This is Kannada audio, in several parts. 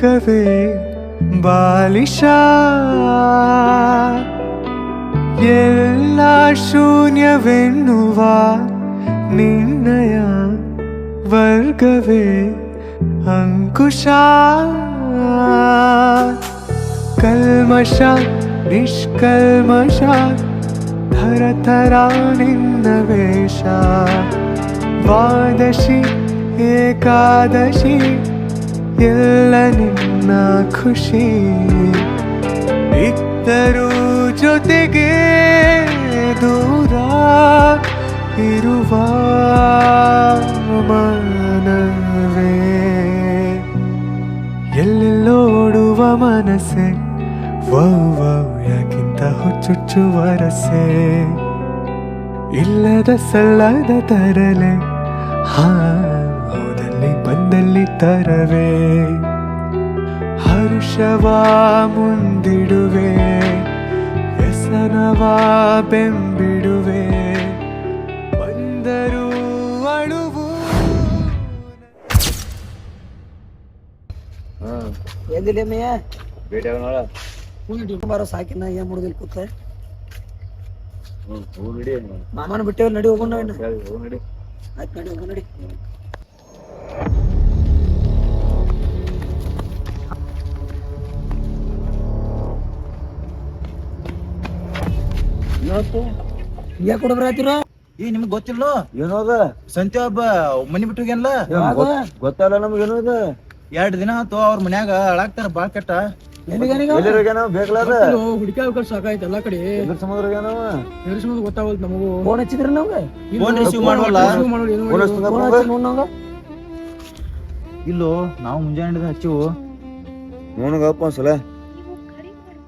कवे बालिषा येल्ला शून्यवे निन्दया वर्गवे अङ्कुशा। कल्मषा निष्कल्मषा हरथरा निन्दवेशा द्वादशी एकादशी ಎಲ್ಲ ನಿನ್ನ ಖುಷಿ ಇದ್ದರೂ ಜೊತೆಗೆ ದೂರ ಇರುವ ಮನವೇ. ಎಲ್ಲೆಲ್ಲೋಡುವ ಮನಸ್ಸೆ ವೌ ವೌ ಯಾಕಿಂತ ಹುಚ್ಚುಚ್ಚುವ ರಸೆ ಇಲ್ಲದ ಸಲ್ಲದ ತರಲೆ, ಹಾ ಬಂದಲ್ಲಿ ತರವೇ. ಹರ್ಷವ ಮುಂದಿಡುವೆ ವ್ಯಸನವ ಬೆಂಬಿಡುವೆ. ಬಂದರೂ ಅಳುವು. ಎಲ್ಲಿಲ್ಲ ಮೇಯ? ಭೇಟಿ ಆಗೋಣ ಬರೋ ಸಾಕಿನ ಏನ್ ಮಾಡುದಿಲ್ಲ ಕೂತ? ಮಾಮನ ಬಿಟ್ಟೇವ್ ನಡಿ ಹೋಗೋಣ ಆಯ್ತು ಹೇಳಿ ನಡಿ. ಆಯ್ತು ನಡಿ ಹೋಗೋಣ ನಡಿ. ಯಾಕೆ? ಏ ನಿಮ್ಗೆ ಗೊತ್ತಿಲ್ಲ ಏನೋದ? ಸಂತೆ ಒಬ್ಬ ಮನಿ ಬಿಟ್ಟು ಹೋಗ್ಯಾನಲ್ಲ ಗೊತ್ತಲ್ಲ ನಮ್ಗೆ ಏನೋದ? ಎರಡ್ ದಿನ ಆತು ಅವ್ರ ಮನ್ಯಾಗ ಅಳಾಕ್ತಾರ ಬಾಳ್ ಕೆಟ್ಟ. ಹುಡುಕ ಸಾಕಾಯ್ತು ಎಲ್ಲಾ ಕಡೆ. ಗೊತ್ತಾಗಲ್ತು ನಮಗೂ. ಫೋನ್ ಹಚ್ಚಿದ್ರಿ ನಾವ್ ಫೋನ್ ರಿಸೀವ್ ಮಾಡವಲ್ಲ? ಇಲ್ಲೋ. ನಾವು ಮುಂಜಾನೆ ಹಿಡಿದು ಹಚ್ಚಿವು. ನೋನಗಪ್ಪ ಒಂದ್ಸಲ?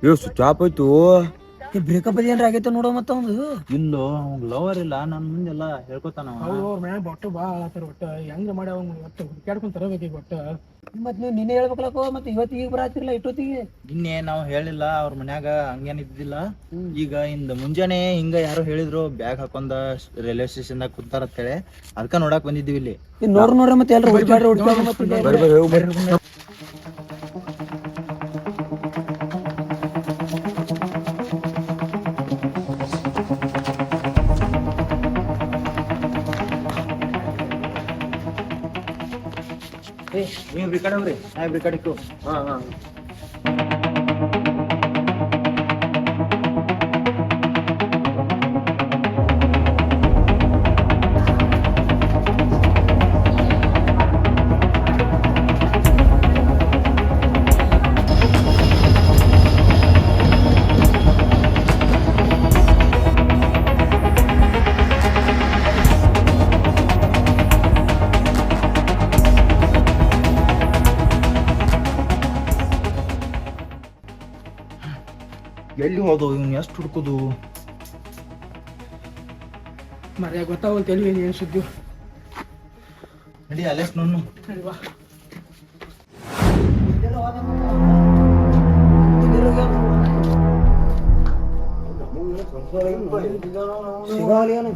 ಏ ಸ್ವಿಚ್ ಆಫ್ ಆಯ್ತು ಬ್ರೇಕಪ್ ಏನ್ರ ಆಗೈತೆ ನೋಡೋ ಮತ್ತ ಒಂದು ಇಲ್ಲೋ ಅವ್ನ್ ಲವರ್ ಇಲ್ಲ ನನ್ ಮುಂದೆಲ್ಲ ಹೇಳ್ಕೊತಾನ ಅವ. ಅವ್ರ ಮನ್ಯಾಗ ಬೊಟ್ಟ ಬಾ ಆತರ ಒಟ್ಟ. ಹೆಂಗ ಮಾಡಿ ಅವ್ನ ಒಟ್ಟ ಹುಡ್ಕ್ಯಾಡ್ಕೊಂಡ್ ತರಬೇಕು ಒಟ್ಟ. ಮತ್ ನೀವು ನಿನ್ನೆ ಹೇಳ್ಬೇಕಲ್ಲಕೋ ಮತ್ತೆ ಇವತ್ತು ಈಗ ಬರತ್ತಿರಲ್ಲ ಇಟ್ಟೊತ್ತಿಗೆ ನಿನ್ನೆ ನಾವು ಹೇಳಿಲ್ಲ ಅವ್ರ ಮನ್ಯಾಗ ಹಂಗೇನ್ ಇದ್ದಿಲ್ಲ ಈಗ ಇಂದ ಮುಂಜಾನೆ ಹಿಂಗ ಯಾರೋ ಹೇಳಿದ್ರು ಬ್ಯಾಗ್ ಹಾಕೊಂಡ ರೈಲ್ವೆ ಸ್ಟೇಷನ್ ದಾಗ ಕುಂತಾರ ಅಂತೇಳಿ. ಅದಕ್ಕ ನೋಡಾಕ್ ಬಂದಿದ್ವಿ ಇಲ್ಲಿ. ನೋಡ್ರಿ ನೋಡ್ರಿ ಮತ್ತೆ ಎಲ್ರು ಹುಡುಕಾಡ್ರಿ ಹುಡುಕಾಡ್ರಿ ಬರ್ರಿ ನೀವು ಈ ಕಡೆ ಹೋಗ್ರಿ ನಾ ಇಕ್ಕು. ಹಾ ಹಾ ಎಲ್ಲಿ ಹೋದವು ಇವನು ಎಷ್ಟು ಹುಡುಕುದು? ಮರ್ಯಾಗ ಗೊತ್ತಾಗಲ್ ತೆಲಿ ಏನ್ ಸುದ್ದಿ ನಡಿ ಅಲೆಸ್ ನೋನು ನಡಿ ಬಾ. ಸಿಗಾವಲ್ಲ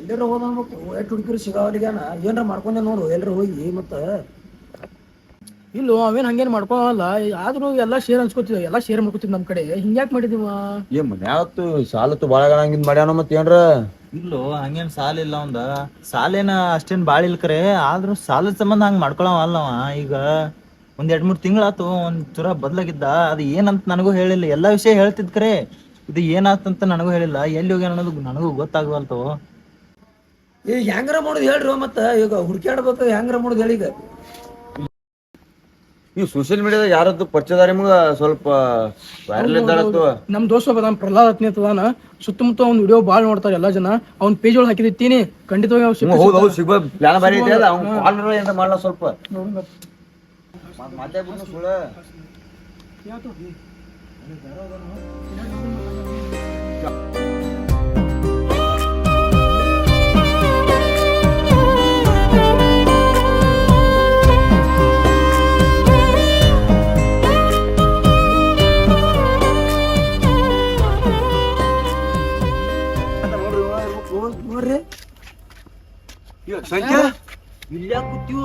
ಎಲ್ಲರೂ ಹೋದ ಅನ್ಬೇಕು ಎಷ್ಟು ಹುಡುಕಿರು ಸಿಗಾವಲಿಗಾನ ಏನ್ರ ಮಾಡ್ಕೊಂಡೆ ನೋಡು ಎಲ್ರು ಹೋಗಿ ಮತ್ತ ಇಲ್ಲೋ ಅವೇನ್ ಹಂಗೇನ್ ಮಾಡ್ಕೊಳಲ್ಲ. ಆದ್ರೂ ಎಲ್ಲಾ ಶೇರ್ ಅನ್ಸ್ಕೊತಿದ್ವಿ ಎಲ್ಲಾ ಶೇರ್ ಮಾಡ್ಕೊತಿದ್ ನಮ್ ಕಡೆ. ಹಿಂಗ್ಯಾಕ್ ಮಾಡಿದೀವ? ಏ ಮನ್ಯಾವತ್ತು ಸಾಲತ್ತು ಬಾಳ ಹಂಗಿಂದ್ ಮಾಡ್ಯಾನ ಮತ್ ಏನ್ರ? ಇಲ್ಲೋ ಹಂಗೇನ್ ಸಾಲ ಇಲ್ಲ ಅವಂದ. ಸಾಲೇನ ಅಷ್ಟೇನ್ ಬಾಳ ಇಲ್ಲ ಕರೆ. ಆದ್ರೂ ಸಾಲದ ಸಂಬಂಧ ಹಂಗ್ ಮಾಡ್ಕೊಳವ ಅಲ್ಲವ. ಈಗ ಒಂದ್ ಎರಡ್ ಮೂರ್ ತಿಂಗಳಾತು ಒಂದ್ ಚೂರ ಬದ್ಲಾಗಿದ್ದ. ಅದು ಏನಂತ ನನಗೂ ಹೇಳಿಲ್ಲ. ಎಲ್ಲಾ ವಿಷಯ ಹೇಳ್ತಿದ್ ಕರೆ. ಇದು ಏನಾತಂತ ನನಗೂ ಹೇಳಿಲ್ಲ. ಎಲ್ಲಿ ಹೋಗ್ಯಾನ ಅನ್ನೋದು ನನಗೂ ಗೊತ್ತಾಗವಲ್ತು. ಈಗ ಹೆಂಗ್ರ ಮಾಡುದು ಹೇಳ್ರಿ ಮತ್ತ. ಈಗ ಹುಡ್ಕ್ಯಾಡ್ಬೇಕು ಹೆಂಗ್ರ ಮಾಡುದು ಹೇಳಿ ಈಗ. ಈ ಸೋಷಿಯಲ್ ಮೀಡಿಯಾದಾಗ ಯಾರದ್ದು ಪರಿಚಯದಾರ ನಿಮ್ಗ ಸ್ವಲ್ಪ ವೈರಲ್ ಇದ್ದಾಳತ್ತು ನಮ್ ದೋಸ್ತ ಒಬ್ಬ ಪ್ರಹ್ಲಾದ್ ಹತ್ನಿ ಅಂತದಾನ ಸುತ್ತಮುತ್ತ ಅವ್ನ ವಿಡಿಯೋ ಬಾಳ್ ನೋಡ್ತಾರೆ ಎಲ್ಲಾ ಜನ. ಅವ್ನ ಪೇಜ್ ಒಳಗೆ ಹಾಕಿದಿತ್ತೀನಿ. ಖಂಡಿತವಾಗಿ ಅವ್ನು ಹ್ಮ್, ಹೌದು ಹೌದು ಸಿಗ್ಬ ಪ್ಲಾನ್ ಬಾರಿ ಐತೆ ಅಲ್ಲ ಅವ್ನು ಕಾಲ್ ಏನಾರ ಮಾಡ್ಲಾ ಸ್ವಲ್ಪ? ಮಾತಾಡ್ಬಿಟ್ಟು ಸುಳ್ಳ. ನೋಡ್ರಿ ಸಂಖ್ಯಾ ಇಲ್ಲ ಕೂತೀವೋ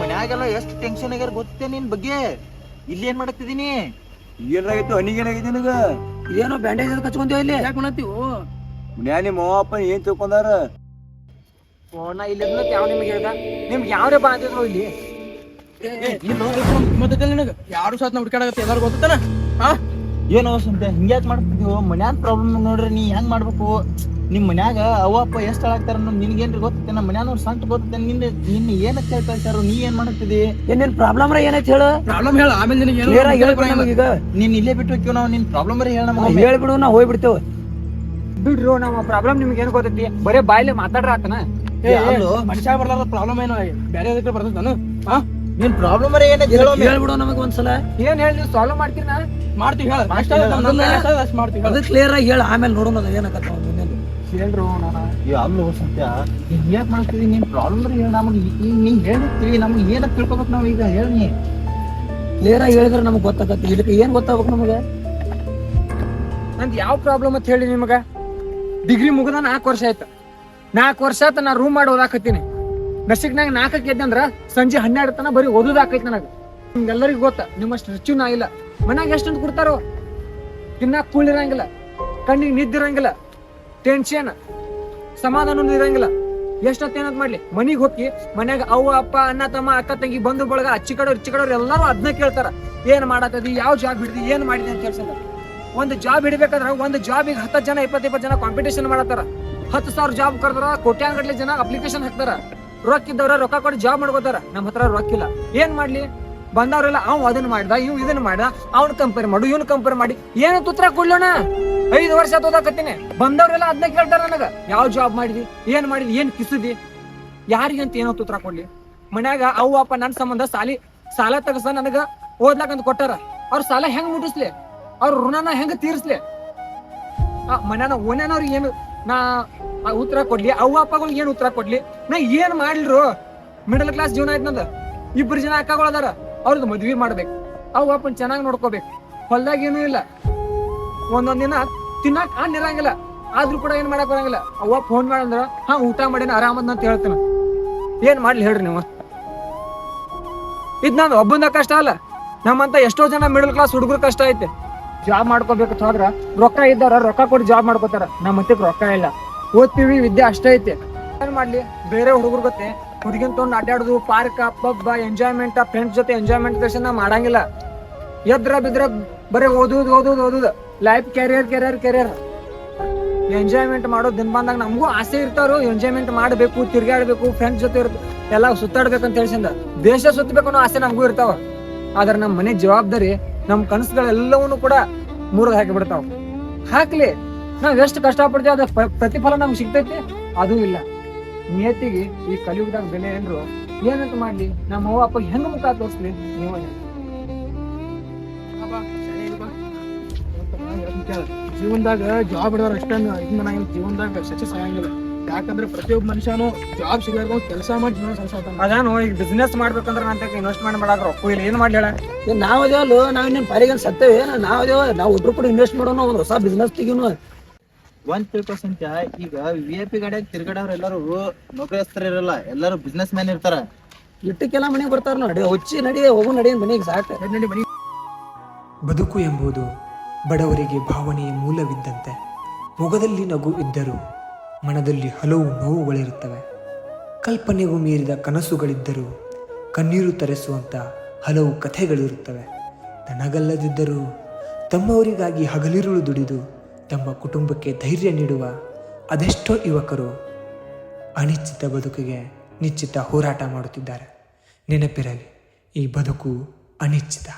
ಮನ್ಯಾಗೆಲ್ಲ ಎಷ್ಟು ಟೆನ್ಷನ್ ಆಗ್ಯಾರ ಗೊತ್ತೇ ನಿನ್ ಬಗ್ಗೆ ಇಲ್ಲಿ ಏನ್ ಮಾಡಕ್ತಿದೀನಿ ಏನಾಗಿತ್ತು ಹನಿಗೇನಾಗಿತ್ತು ನಿನಗ ಏನೋ ಬ್ಯಾಂಡೇಜ್ ಕಚ್ಕೊಂತೀವಿ ಇಲ್ಲಿ ಯಾಕೆ ಮಾಡತ್ತೀವು ಮನ್ಯಾ ನಿಮ್ಮ ಅಪ್ಪ ಏನ್ ತಿಳ್ಕೊಂಡಾರ ಫೋನ ಇಲ್ಲ ಯಾವ ನಿಮ್ಗೆ ಹೇಳ್ದ ನಿಮ್ಗೆ ಯಾವ್ರೇ ಬಾ ಅಂತಿದ್ರು ಇಲ್ಲಿ ನಿನಗ ಯಾರು ಸಾತ್ ಹುಡ್ಕಾಡಕತ್ತೆ ಎಲ್ಲಾರು ಗೊತ್ತಾನ ಹಾ ಏನೋ ಸಂತೆ ಹಿಂಗ್ಯಾಕ್ ಮಾಡ್ತಿದೀವೋ ಮನ್ಯಾಗ ಪ್ರಾಬ್ಲಮ್ ನೋಡ್ರಿ ನೀ ಹೆಂಗ್ ಮಾಡ್ಬೇಕು? ನಿಮ್ ಮನ್ಯಾಗ ಅವ್ವ ಅಪ್ಪ ಎಷ್ಟು ಹಾಳಾಗ್ತಾರ ನಿನ್ಗೇನ್ರಿ ಗೊತ್ತೈತೆ? ನಮ್ಮ ಮನ್ಯಾನವ್ರು ಸಂಟ್ ಗೊತ್ತೈತೆ. ನಿನ್ನ ನಿನ್ನ ಕೇಳ್ತಾ ಹೇಳ್ತಾ ನೀ ಏನ್ ಮಾಡ್ತಿದಿ ಏನೇನ್ ಪ್ರಾಬ್ಲಮ್ ಏನೈತಿ ಹೇಳು? ಪ್ರಾಬ್ಲಮ್ ಹೇಳ ಆಮೇಲೆ ನಿನಗೆ ಏನು ಈಗ ನೀನ್ ಇಲ್ಲೇ ಬಿಟ್ಟು ಹೋಗ್ತೀವಿ ನಾವು ನಿನ್ ಪ್ರಾಬ್ಲಮ್ ಹೇಳ ನಮಗೆ. ಹೇಳ್ಬಿಡು ನಾವು ಹೋಗ್ಬಿಡ್ತೇವೆ. ಬಿಡ್ರು ನಮ್ಮ ಪ್ರಾಬ್ಲಮ್ ನಿಮ್ಗೆ ಏನ್ ಗೊತ್ತೈತಿ? ಬರೇ ಬಾಯಲ್ಲಿ ಮಾತಾಡ್ರ ಆತನ? ಮನುಷ್ಯ ಬರ್ಲಾರ ಪ್ರಾಬ್ಲಮ್ ಏನು? ಬೇರೆ ಅದಕ್ಕೆ ಬರ್ತೈತಾನು ಹಾ ನಿನ್ ಪ್ರಾಬ್ಲಮ್ ಏನೈತಿ ಹೇಳೋ ಹೇಳ್ಬಿಡು ನಮಗೆ ಒಂದ್ಸಲ. ಏನ್ ಹೇಳಿ ನೀವು ಸಾಲ್ವ್ ಮಾಡ್ತೀರಿ ನಾ? ಮಾಡ್ತೀವಿ ಹೇಳ. ಅಷ್ಟ ಮಾಡ್ತೀವಿ ಅದು ಕ್ಲಿಯರ್ ಆಗಿ ಹೇಳ. ಆಮೇಲೆ ನೋಡೋಣ ಏನಾಗತ್ತ ಮುಂದೆ ನಾನು. ಅಲ್ಲೋ ಸತ್ಯ. ಯಾಕೆ ಮಾಡ್ತೀವಿ ನಿನ್ ಪ್ರಾಬ್ಲಮ್ ಹೇಳ, ನಮಗೆ ನೀ ಹೇಳಿರ್ತೀವಿ ನಮ್ಗೆ ಏನಕ್ಕೆ ತಿಳ್ಕೊಬೇಕು ನಾವು ಈಗ? ಹೇಳಿ ಕ್ಲಿಯರ್ ಆಗಿ ಹೇಳಿದ್ರೆ ನಮಗ್ ಗೊತ್ತಾಗತ್ತೆ. ಇದಕ್ಕೆ ಏನು ಗೊತ್ತಾಗ್ಬೇಕು ನಮಗೆ? ನಂದು ಯಾವ ಪ್ರಾಬ್ಲಮ್ ಅಂತ ಹೇಳಿ ನಿಮಗೆ? ಡಿಗ್ರಿ ಮುಗಿದ ನಾಲ್ಕು ವರ್ಷ ಆಯ್ತು. ನಾಲ್ಕು ವರ್ಷ ಆಯ್ತು ನಾ ರೂಮ್ ಮಾಡಿ ಓದಾಕತ್ತೀನಿ. ನಸಿಕ್ನಾಗ ನಾಲ್ಕಕ್ಕೆ ಎದ್ದಂದ್ರ ಸಂಜೆ ಹನ್ನೆರಡು ತನ ಬರೀ ಓದೋದಾಕೈತಿ ನನಗ. ನಿಮ್ಗೆಲ್ಲರಿಗೂ ಗೊತ್ತ ನಿಮ್ಮಷ್ಟು ರುಚಿ ನಾ ಇಲ್ಲ. ಮನ್ಯಾಗ ಎಷ್ಟಂತ ಕೊಡ್ತಾರೋ? ತಿನ್ನಾಕ ಕೂಳಿರಂಗಿಲ್ಲ ಕಣ್ಣಿಗೆ ನಿದ್ದಿರಂಗಿಲ್ಲ. ಟೆನ್ಷನ್ ಸಮಾಧಾನ ಇರಂಗಿಲ್ಲ. ಎಷ್ಟೊತ್ತು ಏನಂತ ಮಾಡ್ಲಿ? ಮನಿಗ್ ಹೋಗಿ ಮನ್ಯಾಗ ಅವ್ವ, ಅಪ್ಪ, ಅಣ್ಣ, ತಮ್ಮ, ಅಕ್ಕ, ತಂಗಿ ಬಂಧು ಬಳಗ ಅಚ್ಚಿ ಕಡೋರ್ ಇಚ್ಚಿ ಎಲ್ಲಾರು ಅದನ್ನ ಕೇಳ್ತಾರ. ಏನ್ ಮಾಡತ್ತದಿ ಯಾವ ಜಾಬ್ ಹಿಡಿದಿ? ಏನ್ ಮಾಡಿದೆ ಅಂತ ಕೇಳ್ಸಲ್ಲ ಒಂದು ಜಾಬ್ ಹಿಡಬೇಕಾದ್ರೆ ಒಂದು ಜಾಬಿಗೆ ಹತ್ತು ಜನ ಇಪ್ಪತ್ತು ಇಪ್ಪತ್ತು ಜನ ಕಾಂಪಿಟೇಷನ್ ಮಾಡತ್ತಾರ. ಹತ್ತು ಸಾವಿರ ಜಾಬ್ ಕರೆದ್ರ, ಕೋಟ್ಯಾಂಗಟ್ಲೆ ಜನ ಅಪ್ಲಿಕೇಶನ್ ಹಾಕ್ತಾರ. ರೊಕ್ಕ ಇದ್ದವ್ರ ರೊಕ್ಕ ಕೊಟ್ಟು ಜಾಬ್ ಮಾಡ್ಕೋತಾರ. ನಮ್ಮ ಹತ್ರ ರೊಕ್ಕ ಇಲ್ಲ. ಏನ್ ಮಾಡ್ಲಿ? ಬಂದವರೆಲ್ಲ, ಅವ್ ಅದನ್ನ ಮಾಡ್ದ, ಇವ್ ಇದನ್ನ ಮಾಡ್ದ, ಅವ್ನ ಕಂಪೇರ್ ಮಾಡು, ಇವ್ನ ಕಂಪೇರ್ ಮಾಡಿ. ಏನು ತುತ್ರ ಕೊಡ್ಲೋಣ ಐದು ವರ್ಷ ಓದಾಕತ್ತೀನಿ. ಬಂದವ್ರೆಲ್ಲ ಅದನ್ನ ಕೇಳ್ತಾರ ನನಗ. ಯಾವ ಜಾಬ್ ಮಾಡಿದಿ? ಏನ್ ಮಾಡಿದಿ? ಏನ್ ಕಿಸಿದಿ? ಯಾರಿಗಂತ ಏನೋ ತುತ್ರ ಕೊಡ್ಲಿ? ಮನ್ಯಾಗ ಅವು ಅಪ್ಪ ನನ್ನ ಸಂಬಂಧ ಸಾಲಿ ಸಾಲ ತಗಸ ನನಗ ಓದ್ಲಾಕಂತ ಕೊಟ್ಟಾರ. ಅವ್ರ ಸಾಲ ಹೆಂಗ್ ಮುಟ್ಟಿಸ್ಲಿ? ಅವ್ರ ಋಣನ ಹೆಂಗ್ ತೀರಿಸ್ಲಿ? ಆ, ಮನ್ಯಾನ ಓನ್ಯಾನವ್ರಿಗೆ ಏನು ನಾ ಉತ್ತರ ಕೊಡ್ಲಿ. ಅವ್ವ, ಅಪ್ಪಗಳಿಗೆ ಏನ್ ಉತ್ತರ ಕೊಡ್ಲಿ? ನಾ ಏನ್ ಮಾಡ್ಲಿರು? ಮಿಡಲ್ ಕ್ಲಾಸ್ ಜೀವನ ಆಯ್ತು ನಂದ. ಇಬ್ರು ಜನ ಅಕ್ಕಗಳದಾರ ಅವ್ರದ್ದು ಮದ್ವಿ ಮಾಡ್ಬೇಕು. ಅವ್ವ, ಅಪ್ಪನ್ ಚೆನ್ನಾಗಿ ನೋಡ್ಕೋಬೇಕು. ಹೊಲ್ದಾಗ ಏನೂ ಇಲ್ಲ. ಒಂದೊಂದ್ ದಿನ ತಿನ್ನಾಕ ಹಣ್ಣು ಇರಂಗಿಲ್ಲ. ಆದ್ರೂ ಕೂಡ ಏನ್ ಮಾಡಕ್ ಬರಂಗಿಲ್ಲ. ಅವ್ವ ಫೋನ್ ಮಾಡಂದ್ರ, ಹಾ, ಊಟ ಮಾಡೇನ, ಆರಾಮದ್ ಅಂತ ಹೇಳ್ತಾನ. ಏನ್ ಮಾಡ್ಲಿ ಹೇಳ್ರಿ ನೀವು? ಇದ್ ನಾನು ಒಬ್ಬಂದ ಕಷ್ಟ ಅಲ್ಲ. ನಮ್ಮಂತ ಎಷ್ಟೋ ಜನ ಮಿಡಲ್ ಕ್ಲಾಸ್ ಹುಡುಗರು ಕಷ್ಟ ಐತೆ. ಜಾಬ್ ಮಾಡ್ಕೋಬೇಕು ಹೋದ್ರ, ರೊಕ್ಕ ಇದ್ದಾರ, ರೊಕ್ಕ ಕೊಟ್ಟು ಜಾಬ್ ಮಾಡ್ಕೋತಾರ. ನಮ್ಮ ರೊಕ್ಕ ಇಲ್ಲ. ಓದ್ತೀವಿ, ವಿದ್ಯೆ ಅಷ್ಟೇ ಐತೆ. ಏನ್ ಮಾಡ್ಲಿ? ಬೇರೆ ಹುಡುಗರು ಗೊತ್ತೆ, ಹುಡುಗಿನ್ ತೊಗೊಂಡು ಅಡ್ಡಾಡುದು ಪಾರ್ಕ್ ಪಬ್ ಎಂಜಾಯ್ಮೆಂಟ್ ಫ್ರೆಂಡ್ಸ್ ಜೊತೆ ಎಂಜಾಯ್ಮೆಂಟ್ ದರ್ಶನ ಮಾಡಂಗಿಲ್ಲ. ಎದ್ರ ಬಿದ್ರ ಬರೀ ಓದೋದು ಓದೋದು ಓದೋದು. Life career career career enjoyment ಮಾಡೋ ದಿನ ಬಂದಾಗ ನಮಗೂ ಆಸೆ ಇರ್ತಾರೋ ಎಂಜಾಯ್ಮೆಂಟ್ ಮಾಡಬೇಕು, ತಿರ್ಗಾಡ್ಬೇಕು ಫ್ರೆಂಡ್ಸ್ ಜೊತೆ ಎಲ್ಲ ಸುತ್ತಾಡ್ಬೇಕು ಅಂತ ಹೇಳ್ಸಿಂದ ದೇಶ ಸುತ್ತಬೇಕು ಅನ್ನೋ ಆಸೆ ನಮಗೂ ಇರ್ತಾವ. ಆದ್ರೆ ನಮ್ಮ ಮನೆ ಜವಾಬ್ದಾರಿ ನಮ್ಮ ಕನಸುಗಳೆಲ್ಲವನ್ನೂ ಕೂಡ ಮೂರದ ಹಾಕಿ ಬಿಡ್ತಾವ. ಹಾಕ್ಲಿ, ನಾವ್ ಎಷ್ಟು ಕಷ್ಟಪಡ್ತೀವಿ ಅದ ಪ- ಪ್ರತಿಫಲ ನಮ್ಗೆ ಸಿಗ್ತೈತಿ? ಅದು ಇಲ್ಲ. ನಿಯತಿಗೆ ಈ ಕಲಿಯುಗದಾಗ ಬೆಲೆ ಏನ್ರು? ಏನಂತ ಮಾಡ್ಲಿ? ನಮ್ಮ ಅವ್ವ, ಅಪ್ಪ ಹೆಂಗ್ ಮುಖ ತೋರಿಸ್ಲಿ? ನೀವ. ಜೀವನದಾಗ ಜಾಬ್ ಹಿಡಿದ್ರೆ ಅಷ್ಟೇ ಇದನ್ನ ನಾನು ಜೀವನದಾಗ ಸಕ್ಸಸ್ ಆಗಂಗಿಲ್ಲ ಯಾಕಂದ್ರೆ ಪ್ರತಿಯೊಬ್ಬ ಮನುಷ್ಯನು ಜಾಬ್ ಸಿಗಬೇಕು ಕೆಲಸ ಮಾಡಿ ಜೀವನ ಸಾಗಿಸ್ತಾನ. ಅದಾನು ಈಗ ಬಿಸ್ನೆಸ್ ಮಾಡ್ಬೇಕಂದ್ರ ನಂತ ಇನ್ವೆಸ್ಟ್ಮೆಂಟ್ ಮಾಡಾಕ ರೊಕ್ಕ ಇಲ್ಲ. ಏನು ಮಾಡ್ಲಿ ಹೇಳ? ನಾವು ಅದೇವಲ್ಲ ನಾವು ಇನ್ನೇನು ಪಾಲಿಗೆ ಸತ್ತೇವೆ? ನಾವು ಅದೇವ ನಾವು ಒಬ್ರು ಕೂಡ ಇನ್ವೆಸ್ಟ್ ಮಾಡೋಣ ಒಂದು ಹೊಸ ಬಿಸ್ನೆಸ್ ಒನ್ ಒಂದ್ ತಿಳ್ಕೊಸಂತ ಈಗ ವಿ ಐ ಪಿ ಗಾಡಿಯಾಗ ತಿರ್ಗಾಡವ್ರ ಎಲ್ಲರೂ ನೌಕರಸ್ಥರ ಇರಲ್ಲ ಎಲ್ಲರೂ ಬಿಸ್ನೆಸ್ ಮ್ಯಾನ್ ಇರ್ತಾರ. ಇಟ್ಟಕ್ಕೆಲ್ಲ ಮನೆಗೆ ಬರ್ತಾರ ನೋಡಿ. ಹುಚ್ಚಿ ನಡಿ ಹೋಗು ನಡಿ ಮನೆಗೆ ಸಾಕು ನಡಿ ಮನಿ ಬದುಕು ಎಂಬುದು ಬಡವರಿಗೆ ಭಾವನೆಯ ಮೂಲವಿದ್ದಂತೆ. ಮೊಗದಲ್ಲಿ ನಗು ಇದ್ದರೂ ಮನದಲ್ಲಿ ಹಲವು ನೋವುಗಳಿರುತ್ತವೆ. ಕಲ್ಪನೆಗೂ ಮೀರಿದ ಕನಸುಗಳಿದ್ದರೂ ಕಣ್ಣೀರು ತರಿಸುವಂಥ ಹಲವು ಕಥೆಗಳಿರುತ್ತವೆ. ತನಗಲ್ಲದಿದ್ದರೂ ತಮ್ಮವರಿಗಾಗಿ ಹಗಲಿರುಳು ದುಡಿದು ತಮ್ಮ ಕುಟುಂಬಕ್ಕೆ ಧೈರ್ಯ ನೀಡುವ ಅದೆಷ್ಟೋ ಯುವಕರು ಅನಿಶ್ಚಿತ ಬದುಕಿಗೆ ನಿಶ್ಚಿತ ಹೋರಾಟ ಮಾಡುತ್ತಿದ್ದಾರೆ. ನೆನಪಿರಲಿ, ಈ ಬದುಕು ಅನಿಶ್ಚಿತ.